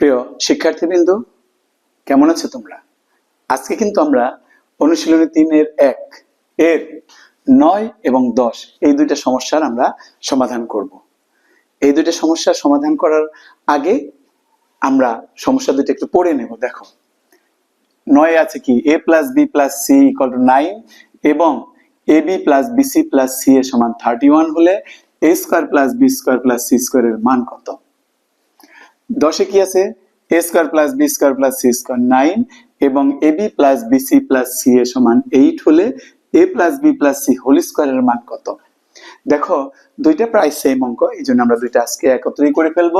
প্রিয় শিক্ষার্থীবৃন্দ, কেমন আছো তোমরা? আজকে কিন্তু আমরা অনুশীলনী তিনের এক, এর নয় এবং দশ এই দুইটা সমস্যার আমরা সমাধান করব। এই দুইটা সমস্যার সমাধান করার আগে আমরা সমস্যা দুইটা একটু পড়ে নেব, দেখো। নয় আছে কি? A plus B plus C equal to nine এবং A B plus B C plus C এর সমান থার্টি ওয়ান হলে A square plus B square plus C স্কোয়ারের মান কত? দশে কি আছে? A square plus B square plus C square nine এবং A B plus B C plus C এর সমান এইট হলে A plus B plus C whole স্কোয়ারের মান কত? দেখো, দুইটা প্রায় সেম অঙ্ক, এই জন্য আমরা দুইটা আজকে একত্রই করে ফেলব।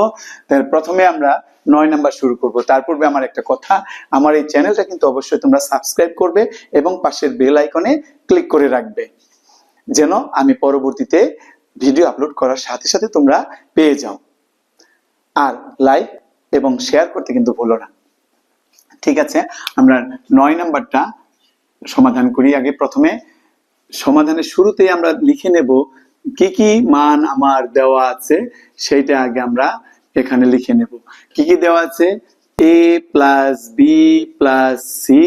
তাহলে প্রথমে আমরা নয় নাম্বার শুরু করব। তার পূর্বে আমার একটা কথা, আমার এই চ্যানেলটা কিন্তু অবশ্যই তোমরা সাবস্ক্রাইব করবে এবং পাশের বেল আইকনে ক্লিক করে রাখবে, যেন আমি পরবর্তীতে ভিডিও আপলোড করার সাথে সাথে তোমরা পেয়ে যাও। আর লাইক এবং শেয়ার করতে কিন্তু ভুলো না। ঠিক আছে, আমরা নয় নাম্বারটা সমাধান করি। আগে প্রথমে সমাধানের শুরুতেই আমরা লিখে নেব কি কি মান আমার দেওয়া আছে, সেইটা আগে আমরা এখানে লিখে নেব। কি কি দেওয়া আছে? A plus B plus C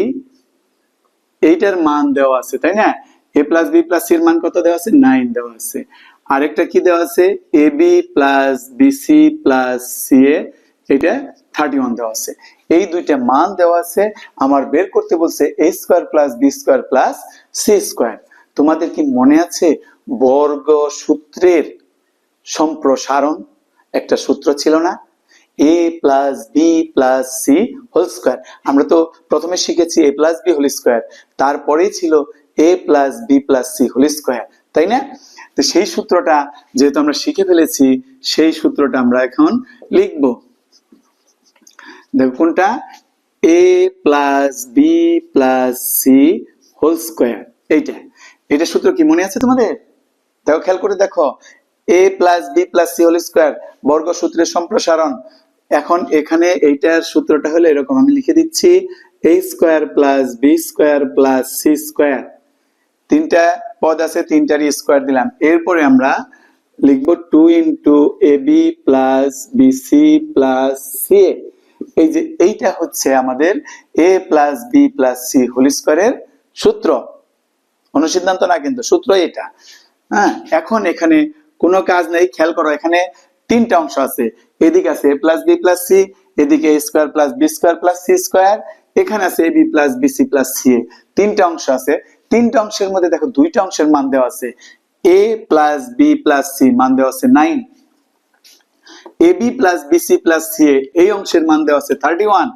এইটার মান দেওয়া আছে, তাই না? এ প্লাস বি প্লাস সির মান কত দেওয়া আছে? নাইন দেওয়া আছে। আরেকটা কি দেওয়া আছে? A B plus B C plus C এ এটা থার্টি ওয়ান দেওয়া আছে। এই দুইটা মান দেওয়া আছে। আমার বের করতে বলছে A square plus B square plus C square তোমাদের কি মনে আছে? বর্গ সূত্রের সম্প্রসারণ একটা সূত্র ছিল না? A plus B plus C whole square আমরা তো প্রথমে শিখেছি A plus B whole square তারপরেই ছিল A plus B plus C whole square তাই না? তো সেই সূত্রটা যেহেতু আমরা শিখে ফেলেছি, সেই সূত্রটা আমরা এখন লিখব। দেখো কোনটা? A plus B plus C whole square এইটা। এটা সূত্র কি মনে আছে তোমাদের? দেখো, খেয়াল করে দেখো। A plus B plus C whole square বর্গ সূত্রের সম্প্রসারণ। এখন এখানে এইটার সূত্রটা হলো এরকম। আমি লিখে দিচ্ছি A square plus B square plus C square তিনটা পদ আছে, তিনটারই স্কোয়ার দিলাম। এরপরে আমরা লিখব two into A B plus B C plus C এই যে এইটা হচ্ছে আমাদের A plus B plus C whole স্কোয়ারের সূত্র। অনুসিদ্ধান্ত না কিন্তু, সূত্র এটা। হ্যাঁ এখন এখানে কোনো কাজ নেই, খেয়াল করো, এখানে তিনটা অংশ আছে। এদিকে আছে A plus B plus C এদিকে A square plus B square plus C square এখানে আছে A B plus B C plus C এ তিনটা অংশ আছে তিনটা অংশের মধ্যে দেখো দুইটা অংশের মান দেওয়া আছে। A plus B plus C মান দেওয়া আছে nine A B plus B C plus C এই অংশের মান দেওয়া আছে thirty one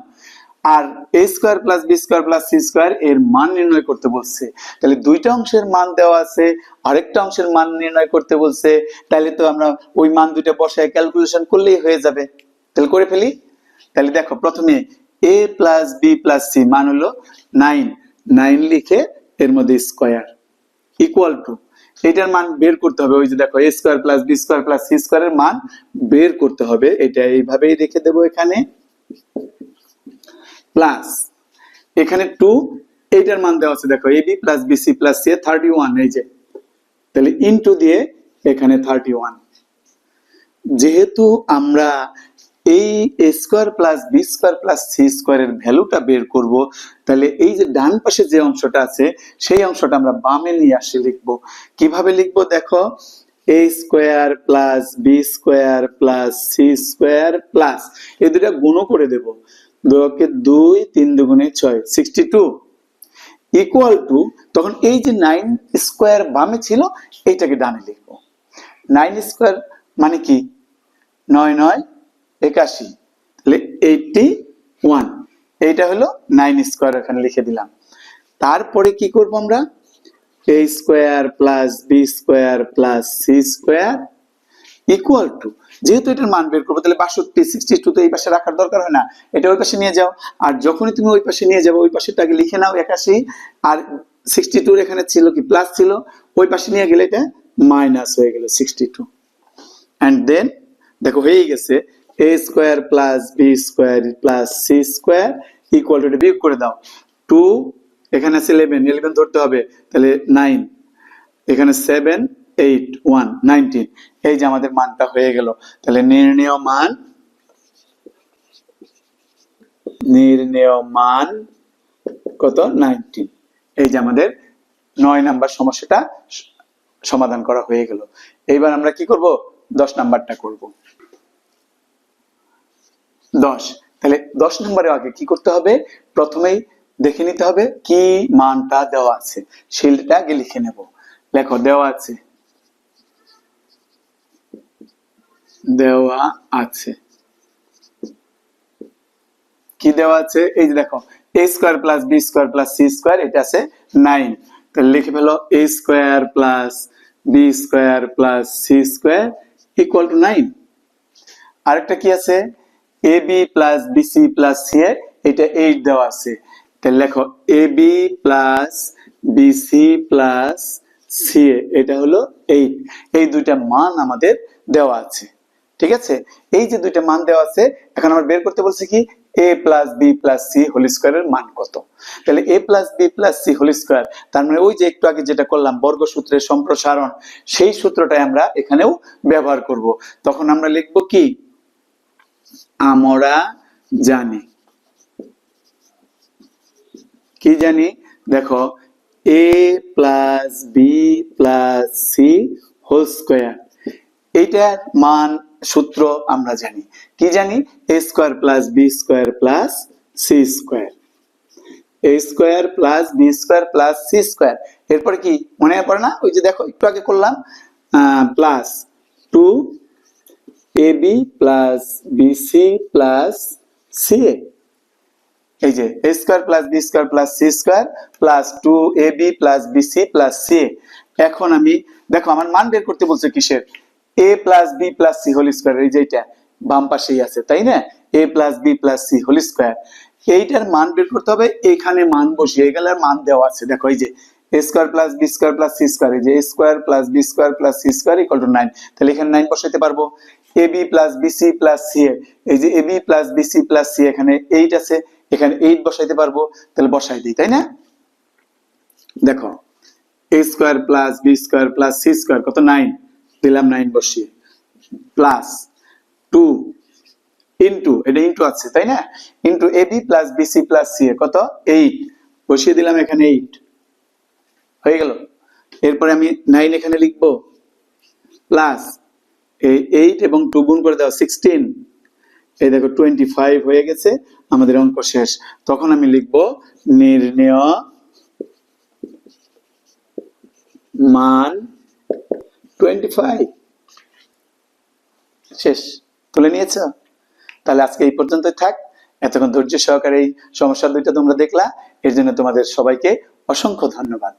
R A square plus B square plus C square এর মান নির্ণয় করতে বলছে। তাহলে দুইটা অংশের মান দেওয়া আছে, আরেকটা অংশের মান নির্ণয় করতে বলছে। তাহলে তো আমরা ওই মান দুইটা বসায় ক্যালকুলেশন করলেই হয়ে যাবে। তাহলে করে ফেলি। তাহলে দেখো প্রথমে A plus B plus C মান হলো নাইন নাইন লিখে এর মধ্যে স্কোয়ার ইকুয়াল টু এটার মান বের করতে হবে। ওই যে দেখো A square plus B square plus C স্কোয়ারের মান বের করতে হবে। এটা এইভাবেই রেখে দেবো এখানে। প্লাস এখানে টু এইটার মান দেওয়া আছে। দেখো A B plus B C plus C thirty one এই যে। তাহলে ইনটু দিয়ে এখানে থার্টি ওয়ান যেহেতু আমরা এই A square plus B square plus C স্কোয়ারের ভ্যালুটা বের করব, তাহলে এই যে ডান পাশে যে অংশটা আছে, সেই অংশটা আমরা বামে নিয়ে আসে লিখব। কীভাবে লিখব দেখো? A square plus B square plus C square plus এই দুটা গুণ করে দেব। দুকে দুই, তিন দুগুণে ছয় সিক্সটি টু ইকুয়াল টু তখন এই যে নাইন স্কোয়ার বামে ছিল, এইটাকে ডানে লিখব। নাইন স্কোয়ার মানে কি? নয় নয় একাশি। এইটটি ওয়ান এইটা হলো নাইন স্কোয়ার এখানে লিখে দিলাম। তারপরে কি করব আমরা? A square plus B square plus C square equal to যেহেতু এটার মান বের করব, তাহলে বাষট্টি সিক্সটি টু তো এই পাশে রাখার দরকার হয় না। এটা ওই পাশে নিয়ে যাও। আর যখনই তুমি ওই পাশে নিয়ে যাব, ওই পাশেটাকে লিখে নাও একাশি। আর সিক্সটি টুর এখানে ছিল কি? প্লাস ছিল। ওই পাশে নিয়ে গেলে এটা মাইনাস হয়ে গেল সিক্সটি টু অ্যান্ড দেন দেখো হয়ে গেছে। A square plus B square plus C square equal to বিয়োগ করে দাও। টু এখানে আছে ইলেভেন ইলেভেন ধরতে হবে। তাহলে নাইন এখানে সেভেন এইট ওয়ান নাইনটিন এই যে আমাদের মানটা হয়ে গেল। তাহলে নির্ণয় মান, নির্ণেয় মান কত? নাইনটিন এই যে আমাদের নয় নাম্বার সমস্যাটা সমাধান করা হয়ে গেল। এইবার আমরা কি করব? দশ নাম্বারটা করব। দশ। তাহলে দশ নম্বরে আগে কি করতে হবে? প্রথমেই দেখে নিতে হবে কি মানটা দেওয়া আছে। সেটা আগে লিখে নেব। লেখো দেওয়া আছে। দেওয়া আছে। কি দেওয়া আছে? এই যে দেখো A square plus B square plus C square এটা আছে নাইন তাহলে লিখে ফেলো A square plus B square plus C square equal to nine আরেকটা কি আছে? A B plus B C plus C এ এটা এইট দেওয়া আছে। তাহলে লেখো A B plus B C plus C এ এটা হলো এইট এই দুইটা মান আমাদের দেওয়া আছে। ঠিক আছে? এই যে দুইটা মান দেওয়া আছে, এখন আমরা বের করতে বলছি কি? A plus B plus C whole স্কোয়ারের মান কত? তাহলে A plus B plus C whole square তার মানে ওই যে একটু আগে যেটা করলাম, বর্গসূত্রের সম্প্রসারণ, সেই সূত্রটাই আমরা এখানেও ব্যবহার করব। তখন আমরা লিখব কি? আমরা জানি। কি জানি? দেখো A plus B plus C whole square এইটার মান সূত্র আমরা জানি। কি জানি? A square plus B square plus C square A square plus B square plus C square এরপরে কি? মনে পড়ে না? ওই যে দেখো, একটু আগে করলাম plus two A B plus B C plus এই যে A square plus B square plus C square plus two A B plus B C plus C এখন আমি, দেখো, আমার মান বের করতে বলছে কিসের? A plus B plus C whole square এই যে এটা, বাম পাশেই আছে, তাই না? A plus B plus C whole square এইটার মান বের করতে হবে, এখানে মান বসিয়ে গেলে মান দেওয়া আছে। দেখো, এই যে A plus B plus C যে A plus B plus C two nine তাহলে এখানে নাইন বসাইতে পারব। A B plus plus C এই যে A B plus plus C এখানে এইট আছে, এখানে এইট বসাইতে পারব। তাহলে বসাই দিই, তাই না? দেখো A plus B plus C কত নাইন দিলাম নাইন বসিয়ে। প্লাস টু ইন্টু এটা ইন্টু আছে, তাই না? Into A B plus B C plus C কত? এইট বসিয়ে দিলাম এখানে এইট হয়ে গেল। এরপরে আমি নাইন এখানে লিখব প্লাস এই এইট এবং টু গুণ করে দেওয়া সিক্সটিন এই দেখো টোয়েন্টি ফাইভ হয়ে গেছে, আমাদের অঙ্ক শেষ। তখন আমি লিখব, নির্ণেয় মান টোয়েন্টি ফাইভ শেষ। তুলে নিয়েছ? তাহলে আজকে এই পর্যন্তই থাক। এতক্ষণ ধৈর্য সহকারে এই সমস্যা দুইটা তোমরা দেখলা। এর জন্য তোমাদের সবাইকে অসংখ্য ধন্যবাদ।